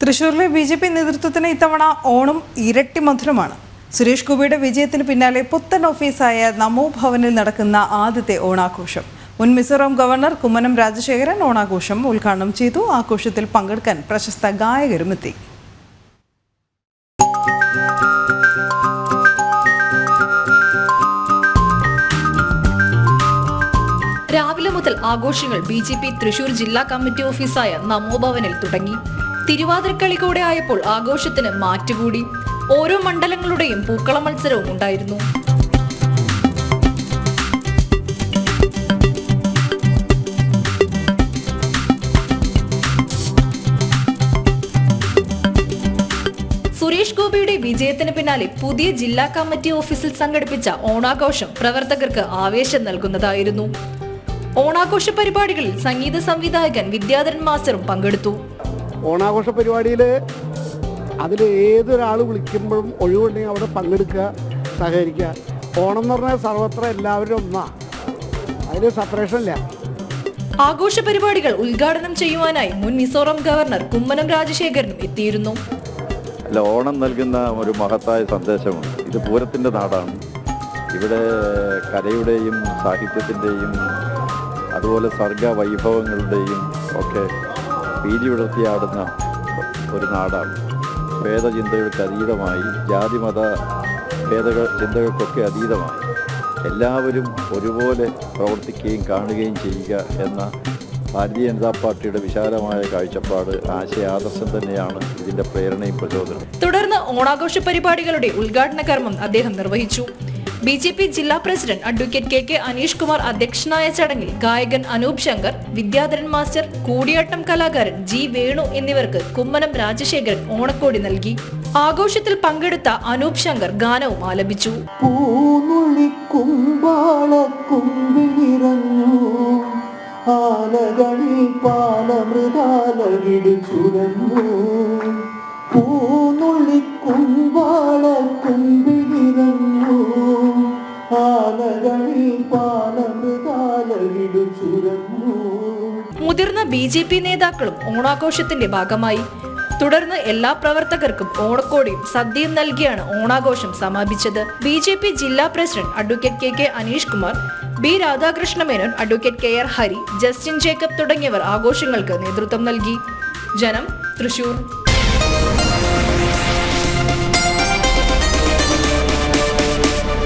തൃശൂരിലെ B J P നേതൃത്വത്തിന് ഇത്തവണ ഓണം ഇരട്ടി മധുരമാണ്. സുരേഷ് ഗോപിയുടെ വിജയത്തിന് പിന്നാലെ പുത്തൻ ഓഫീസായ നമോ ഭവനിൽ നടക്കുന്ന ആദ്യത്തെ ഓണാഘോഷം. മുൻ മിസോറാം ഗവർണർ കുമ്മനം രാജശേഖരൻ ഓണാഘോഷം ഉദ്ഘാടനം ചെയ്തു. ആഘോഷത്തിൽ പങ്കെടുക്കാൻ പ്രശസ്ത ഗായകരും എത്തി. രാവിലെ മുതൽ ആഘോഷങ്ങൾ ബി ജെ പി തൃശൂർ ജില്ലാ കമ്മിറ്റി ഓഫീസായ നമോഭവനിൽ തുടങ്ങി. തിരുവാതിരക്കളി കൂടെ ആയപ്പോൾ ആഘോഷത്തിന് മാറ്റുകൂടി. ഓരോ മണ്ഡലങ്ങളുടെയും പൂക്കള മത്സരവും ഉണ്ടായിരുന്നു. സുരേഷ് ഗോപിയുടെ വിജയത്തിന് പിന്നാലെ പുതിയ ജില്ലാ കമ്മിറ്റി ഓഫീസിൽ സംഘടിപ്പിച്ച ഓണാഘോഷം പ്രവർത്തകർക്ക് ആവേശം നൽകുന്നതായിരുന്നു. ഓണാഘോഷ പരിപാടികളിൽ സംഗീത സംവിധായകൻ വിദ്യാധരൻ മാസ്റ്ററും പങ്കെടുത്തു. ഓണാഘോഷ പരിപാടിയിൽ അതിൽ ഏതൊരാൾ വിളിക്കുമ്പോഴും ഒഴിവുണ്ടെങ്കിൽ അവിടെ പങ്കെടുക്കുക സഹകരിക്കുക. ഓണം എന്ന് പറഞ്ഞാൽ സർവത്ര എല്ലാവരും ഒന്നാ. അതിൽ സെപ്പറേഷൻ ഇല്ല. ആഘോഷ പരിപാടികൾ ഉദ്ഘാടനം ചെയ്യുവാനായി മുൻ മിസോറാം ഗവർണർ കുമ്മനം രാജശേഖരനും എത്തിയിരുന്നു. അല്ല ഓണം നൽകുന്ന ഒരു മഹത്തായ സന്ദേശമാണ് ഇത് പൂരത്തിന്റെ നാടാണ്. ഇവിടെ കലയുടെയും സാഹിത്യത്തിന്റെയും അതുപോലെ സർഗ വൈഭവങ്ങളുടെയും ഒക്കെ പീലി വിടർത്തിയാടുന്ന ഒരു നാടാണ്. ഭേദചിന്തകൾക്ക് അതീതമായി ജാതിമത ഭേദ ചിന്തകൾക്കൊക്കെ അതീതമായി. എല്ലാവരും ഒരുപോലെ പ്രവർത്തിക്കുകയും കാണുകയും ചെയ്യുക എന്ന ഭാരതീയ ജനതാ പാർട്ടിയുടെ വിശാലമായ കാഴ്ചപ്പാട് ആശയ ആദർശം തന്നെയാണ് ഇതിന്റെ പ്രേരണയും പ്രചോദനവും. തുടർന്ന് ഓണാഘോഷ പരിപാടികളുടെ ഉദ്ഘാടന കർമ്മം അദ്ദേഹം നിർവഹിച്ചു. ബി ജെ പി ജില്ലാ president advocate K K Aneesh Kumar അധ്യക്ഷനായ ചടങ്ങിൽ ഗായകൻ അനൂപ് ശങ്കർ വിദ്യാധരൻ മാസ്റ്റർ കൂടിയാട്ടം കലാകാരൻ ജി വേണു എന്നിവർക്ക് കുമ്മനം രാജശേഖരൻ ഓണക്കോടി നൽകി. ആഘോഷത്തിൽ പങ്കെടുത്ത അനൂപ് ശങ്കർ ഗാനവും ആലപിച്ചു ും. മുതിർന്ന ബി ജെ പി നേതാക്കളും ഓണാഘോഷത്തിന്റെ ഭാഗമായി. തുടർന്ന് എല്ലാ പ്രവർത്തകർക്കും ഓണക്കോടിയും സദ്യയും നൽകിയാണ് ഓണാഘോഷം സമാപിച്ചത്. ബി ജെ പി ജില്ലാ president advocate K K Aneesh Kumar B Radhakrishna Menon advocate K R Hari Justin Jacob തുടങ്ങിയവർ ആഘോഷങ്ങൾക്ക് നേതൃത്വം നൽകി. ജനം തൃശൂർ.